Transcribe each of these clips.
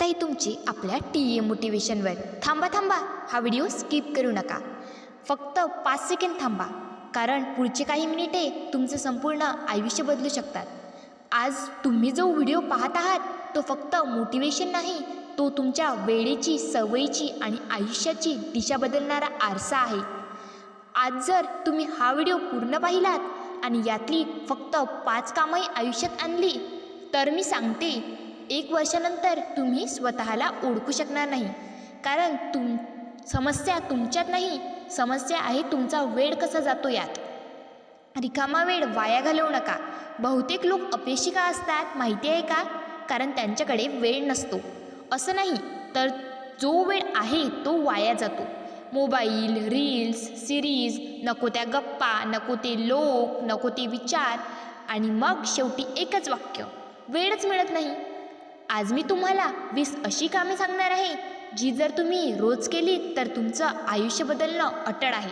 आहे तुमची आपल्या टी ए मोटिवेशनवर थांबा थांबा. हा व्हिडिओ स्किप करू नका. फक्त पाच सेकंड थांबा. कारण पुढचे काही मिनिटे तुमचं संपूर्ण आयुष्य बदलू शकतात. आज तुम्ही जो व्हिडिओ पाहत आहात तो फक्त मोटिवेशन नाही तो तुमच्या वेळेची सवयीची आणि आयुष्याची दिशा बदलणारा आरसा आहे. आज जर तुम्ही हा व्हिडिओ पूर्ण पाहिलात आणि यातली फक्त पाच कामंही आयुष्यात आणली तर मी सांगते एक वर्षानंतर तुम्ही स्वतःला ओळखू शकणार नाही. कारण तुम समस्या तुमच्यात नाही समस्या आहे तुमचा वेळ कसा जातो यात. रिकामा वेळ वाया घालवू नका. बहुतेक लोक अपयशी का असतात माहिती आहे का? कारण त्यांच्याकडे वेळ नसतो. असं नाही तर जो वेळ आहे तो वाया जातो. मोबाईल रील्स सिरीज नको त्या गप्पा नको ते लोक नको ते विचार आणि मग शेवटी एकच वाक्य वेळच मिळत नाही. आज मी तुम्हाला वीस अशी कामे सांगणार आहे जी जर तुम्ही रोज केली तर तुमचं आयुष्य बदलणं अटळ आहे.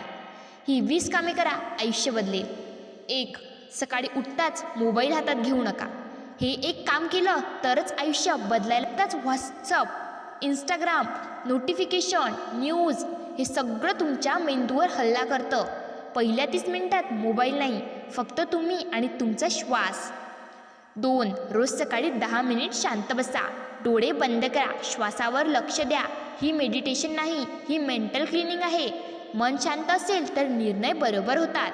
ही वीस कामे करा आयुष्य बदलेल एक सकाळी उठताच मोबाईल हातात घेऊ नका. हे एक काम केलं तरच आयुष्य बदलायलाच व्हॉट्सअप इंस्टाग्राम नोटिफिकेशन न्यूज हे सगळं तुमच्या मेंदूवर हल्ला करतं. पहिल्या तीस मिनिटात मोबाईल नाही फक्त तुम्ही आणि तुमचा श्वास. दोन रोज सकाळी दहा मिनिट शांत बसा. डोळे बंद करा. श्वासावर लक्ष द्या. ही मेडिटेशन नाही ही मेंटल क्लिनिंग आहे. मन शांत असेल तर निर्णय बरोबर होतात.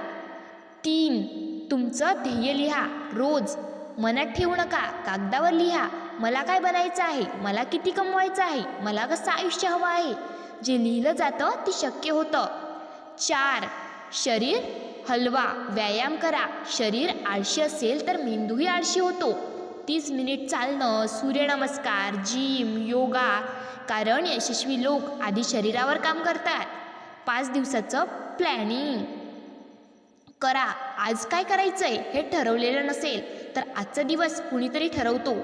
तीन तुमचं ध्येय लिहा. रोज मनात ठेवू नका. कागदावर लिहा. मला काय बनायचं आहे? मला किती कमवायचं आहे? मला कसं आयुष्य हवं आहे? जे लिहिलं जातं ते शक्य होतं. चार शरीर हलवा व्यायाम करा. शरीर आळशी असेल तर मेंदूही आळशी होतो. तीस मिनिट चालणं सूर्यनमस्कार जिम योगा कारण यशस्वी लोक आधी शरीरावर काम करतात. पाच दिवसाचं प्लॅनिंग करा. आज काय करायचं आहे हे ठरवलेलं नसेल तर आजचा दिवस कुणीतरी ठरवतो.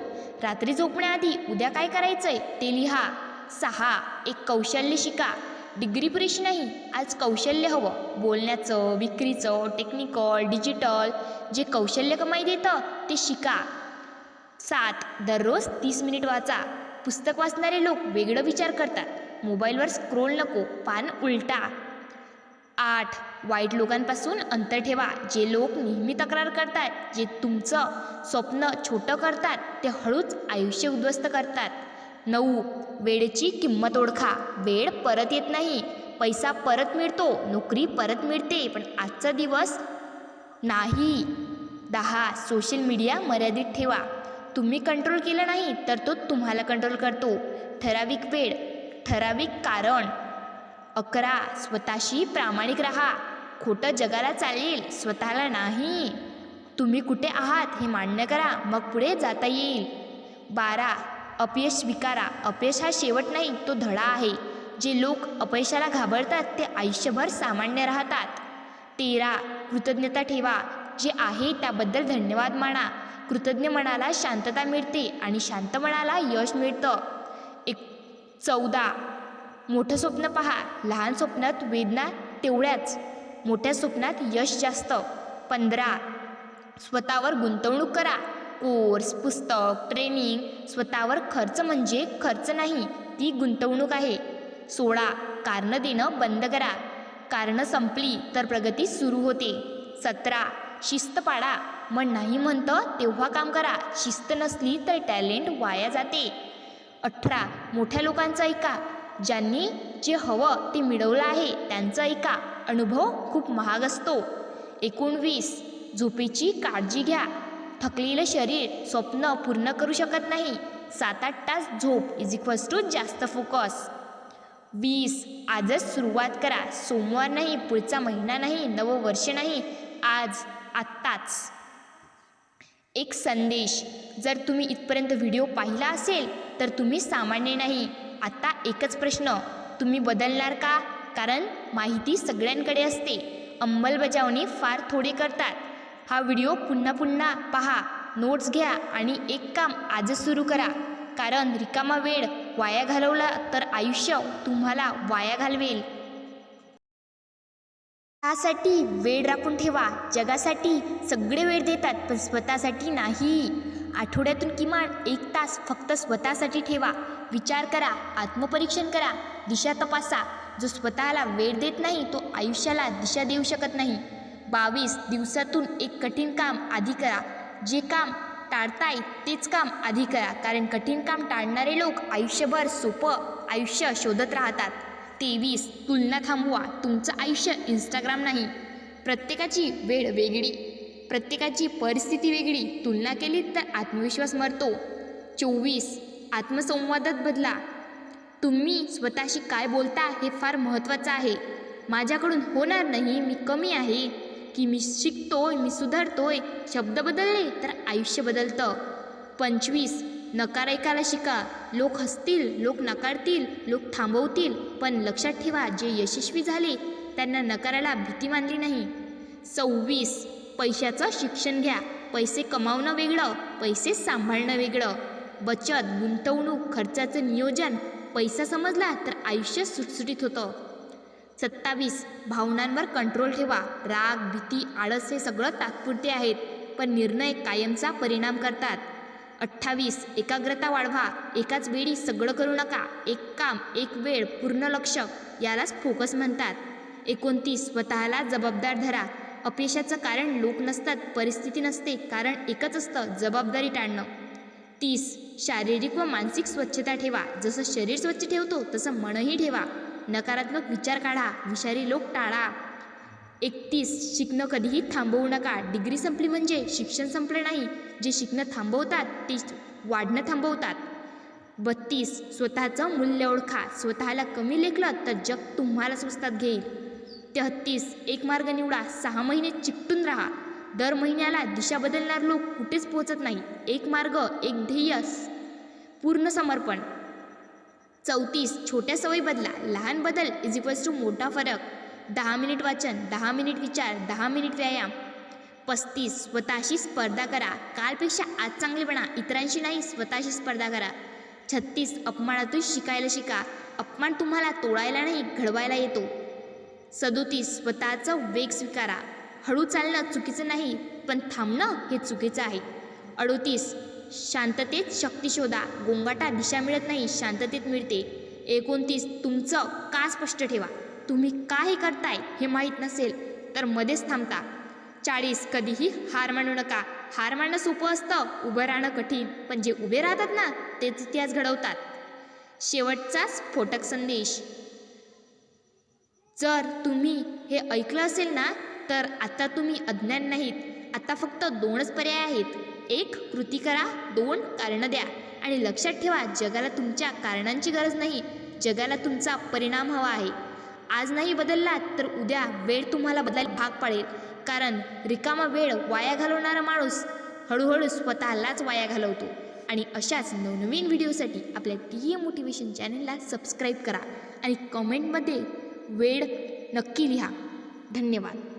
रात्री झोपण्याआधी उद्या काय करायचं आहे ते लिहा. सहा. एक कौशल्य शिका. डिग्री पुरेशी नाही आज कौशल्य हवं. बोलण्याचं विक्रीचं टेक्निकल डिजिटल जे कौशल्य कमाई देतं ते शिका. सात दररोज तीस मिनिट वाचा. पुस्तक वाचणारे लोक वेगळं विचार करतात. मोबाईलवर स्क्रोल नको पान उलटा. आठ वाईट लोकांपासून अंतर ठेवा. जे लोक नेहमी तक्रार करतात जे तुमचं स्वप्न छोटं करतात ते हळूच आयुष्य उद्ध्वस्त करतात. नऊ. वेळेची किंमत ओळखा. वेळ परत येत नाही. पैसा परत मिळतो. नोकरी परत मिळते. पण आजचा दिवस नाही. दहा. सोशल मीडिया मर्यादित ठेवा. तुम्ही कंट्रोल केलं नाही तर तो तुम्हाला कंट्रोल करतो. ठराविक वेळ. ठराविक कारण. अकरा. स्वतःशी प्रामाणिक राहा. खोटं जगाला चालेल. स्वतःला नाही. तुम्ही कुठे आहात हे मान्य करा. मग पुढे जाता येईल. बारा. अपयश स्वीकारा. अपयश हा शेवट नाही तो धडा आहे. जे लोक अपयशाला घाबरतात ते आयुष्यभर सामान्य राहतात. तेरा कृतज्ञता ठेवा. जे आहे त्याबद्दल धन्यवाद माना. कृतज्ञ मनाला शांतता मिळते आणि शांत मनाला यश मिळतं. एक चौदा मोठं स्वप्न पहा. लहान स्वप्नात वेदना तेवढ्याच. मोठ्या स्वप्नात यश जास्त. पंधरा स्वतःवर गुंतवणूक करा. कोर्स पुस्तक ट्रेनिंग स्वतःवर खर्च म्हणजे खर्च नाही ती गुंतवणूक आहे. सोळा कारणं देणं बंद करा. कारणं संपली तर प्रगती सुरू होते. सतरा शिस्त पाडा. मन नाही म्हणतं तेव्हा काम करा. शिस्त नसली तर टॅलेंट वाया जाते. अठरा मोठ्या लोकांचं ऐका. ज्यांनी जे हवं ते मिळवलं आहे त्यांचं ऐका. अनुभव खूप महाग असतो. एकोणवीस झोपेची काळजी घ्या. थकलेलं शरीर स्वप्न पूर्ण करू शकत नाही. सात आठ तास झोप इज इक्वल्स टू जास्त फोकस वीस आजच सुरुवात करा. सोमवार नाही पुढचा महिना नाही नववर्ष नाही. आज आत्ताच. एक संदेश. जर तुम्ही इथपर्यंत व्हिडिओ पाहिला असेल तर तुम्ही सामान्य नाही. आत्ता एकच प्रश्न. तुम्ही बदलणार का? कारण माहिती सगळ्यांकडे असते. अंमलबजावणी फार थोडी करतात. हा व्हिडिओ पुन्हा पुन्हा पहा नोट्स घ्या आणि एक काम आजच सुरू करा. कारण रिकामा वेळ वाया घालवला तर आयुष्य तुम्हाला वाया घालवेल. त्यासाठी वेळ राखून ठेवा. जगासाठी सगळे वेळ देतात पण स्वतःसाठी नाही. आठवड्यातून किमान एक तास फक्त स्वतःसाठी ठेवा. विचार करा आत्मपरीक्षण करा दिशा तपासा. जो स्वतःला वेळ देत नाही तो आयुष्याला दिशा देऊ शकत नाही. बावीस दिवसातून एक कठीण काम आधी करा. जे काम टाळताय तेच काम आधी करा. कारण कठीण काम टाळणारे लोक आयुष्यभर सोपं आयुष्य शोधत राहतात. तेवीस तुलना थांबवा. तुमचं आयुष्य इंस्टाग्राम नाही. प्रत्येकाची वेळ वेगळी. प्रत्येकाची परिस्थिती वेगळी. तुलना केली तर आत्मविश्वास मरतो. चोवीस आत्मसंवादात बदला. तुम्ही स्वतःशी काय बोलता हे फार महत्त्वाचं आहे. माझ्याकडून होणार नाही. मी कमी आहे. की मी शिकतोय मी सुधारतोय शब्द बदलले तर आयुष्य बदलतं. पंचवीस नकार ऐकायला शिका. लोक हसतील लोक नकारतील लोक थांबवतील पण लक्षात ठेवा जे यशस्वी झाले त्यांना नकाराला भीती मानली नाही. सव्वीस पैशाचं शिक्षण घ्या. पैसे कमावणं वेगळं पैसे सांभाळणं वेगळं. बचत गुंतवणूक खर्चाचं नियोजन पैसा समजला तर आयुष्य सुटसुटीत होतं. सत्तावीस. भावनांवर कंट्रोल ठेवा. राग भीती आळस हे सगळं तात्पुरते आहेत पण निर्णय कायमचा परिणाम करतात. अठ्ठावीस. एकाग्रता वाढवा. एकाच वेळी सगळं करू नका. एक काम एक वेळ पूर्ण लक्ष यालाच फोकस म्हणतात. एकोणतीस. स्वतःला जबाबदार धरा. अपयशाचं कारण लोक नसतात परिस्थिती नसते कारण एकच असतं जबाबदारी टाळणं. तीस. शारीरिक व मानसिक स्वच्छता ठेवा. जसं शरीर स्वच्छ ठेवतो तसं मनही ठेवा. नकारात्मक विचार काढा विषारी लोक टाळा. एकतीस शिकणं कधीही थांबवू नका. डिग्री संपली म्हणजे शिक्षण संपलं नाही. जे शिकणं थांबवतात ते वाढणं थांबवतात. बत्तीस स्वतःचं मूल्य ओळखा. स्वतःला कमी लेखलं तर जग तुम्हाला स्वस्तात घेईल. तेहत्तीस एक मार्ग निवडा. सहा महिने चिकटून राहा. दर महिन्याला दिशा बदलणार लोक कुठेच पोहोचत नाही. एक मार्ग एक ध्येय पूर्ण समर्पण. चौतीस छोट्या सवयी बदला. लहान बदल इज इक्वल्स टू मोठा फरक. दहा मिनिट वाचन दहा मिनिट विचार दहा मिनिट व्यायाम. पस्तीस स्वतःशी स्पर्धा करा. कालपेक्षा आज चांगले बना. इतरांशी नाही स्वतःशी स्पर्धा करा. छत्तीस अपमानातून शिकायला शिका. अपमान तुम्हाला तोडायला नाही घडवायला येतो. सदोतीस स्वतःचं वेग स्वीकारा. हळू चालणं चुकीचं नाही पण थांबणं हे चुकीचं आहे. अडोतीस शांततेत शक्ती शोधा. गोंगाटा दिशा मिळत नाही शांततेत मिळते. एकोणतीस तुमचं का स्पष्ट ठेवा? तुम्ही काय करताय हे माहीत नसेल तर मध्येच थांबता. चाळीस कधीही हार मानू नका. हार मानणं सोपं असतं उभं राहणं कठीण पण जे उभे राहतात ना तेच इतिहास घडवतात. शेवटचा स्फोटक संदेश. जर तुम्ही हे ऐकलं असेल ना तर आता तुम्ही अज्ञान नाहीत. आता फक्त दोनच पर्याय आहेत. एक कृती करा दोन कारणं द्या. आणि लक्षात ठेवा जगाला तुमच्या कारणांची गरज नाही. जगाला तुमचा परिणाम हवा आहे. आज नाही बदलला तर उद्या वेळ तुम्हाला बदलायला भाग पाडेल. कारण रिकामा वेळ वाया घालवणारा माणूस हळूहळू स्वतःलाच वाया घालवतो. आणि अशाच नवनवीन व्हिडिओसाठी आपल्या टी ए मोटिवेशन चॅनलला सबस्क्राईब करा. आणि कमेंटमध्ये वेळ नक्की लिहा. धन्यवाद.